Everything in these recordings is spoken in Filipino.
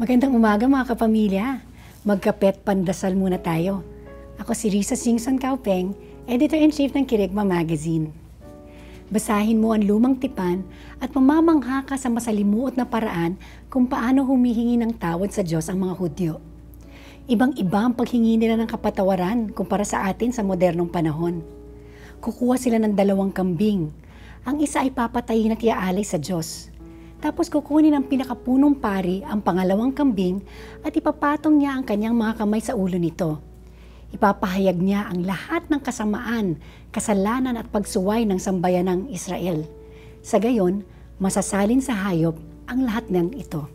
Magandang umaga mga kapamilya. Magkapet pandasal muna tayo. Ako si Risa Singson Kaupeng, Editor-in-Chief ng Kirigma Magazine. Basahin mo ang lumang tipan at mamamangha ka sa masalimuot na paraan kung paano humihingi ng tawad sa Diyos ang mga Hudyo. Ibang-iba ang paghingi nila ng kapatawaran kumpara sa atin sa modernong panahon. Kukuha sila ng dalawang kambing. Ang isa ay papatayin at iaalay sa Diyos. Tapos kukunin ng pinakapunong pari ang pangalawang kambing at ipapatong niya ang kanyang mga kamay sa ulo nito. Ipapahayag niya ang lahat ng kasamaan, kasalanan at pagsuway ng sambayan ng Israel. Sa gayon, masasalin sa hayop ang lahat ng ito.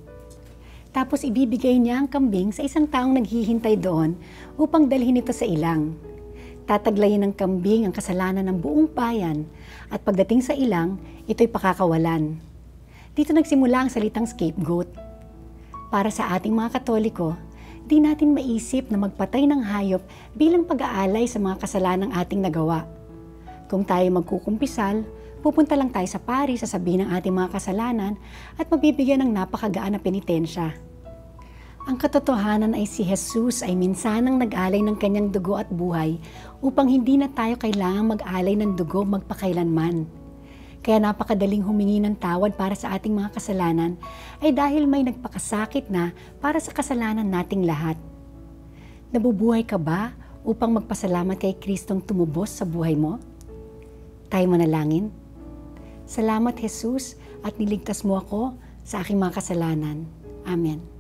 Tapos ibibigay niya ang kambing sa isang taong naghihintay doon upang dalhin ito sa ilang. Tataglayin ng kambing ang kasalanan ng buong bayan at pagdating sa ilang, ito'y pakakawalan. Dito nagsimula ang salitang scapegoat. Para sa ating mga katoliko, di natin maisip na magpatay ng hayop bilang pag-aalay sa mga kasalanang ating nagawa. Kung tayo magkukumpisal, pupunta lang tayo sa pari, sasabihin ng ating mga kasalanan at mabibigyan ng napakagaan na penitensya. Ang katotohanan ay si Jesus ay minsanang nag-alay ng kanyang dugo at buhay upang hindi na tayo kailangang mag-alay ng dugo magpakailanman. Kaya napakadaling humingi ng tawad para sa ating mga kasalanan ay dahil may nagpakasakit na para sa kasalanan nating lahat. Nabubuhay ka ba upang magpasalamat kay Kristong tumubos sa buhay mo? Tayo manalangin. Salamat Jesus at niligtas mo ako sa aking mga kasalanan. Amen.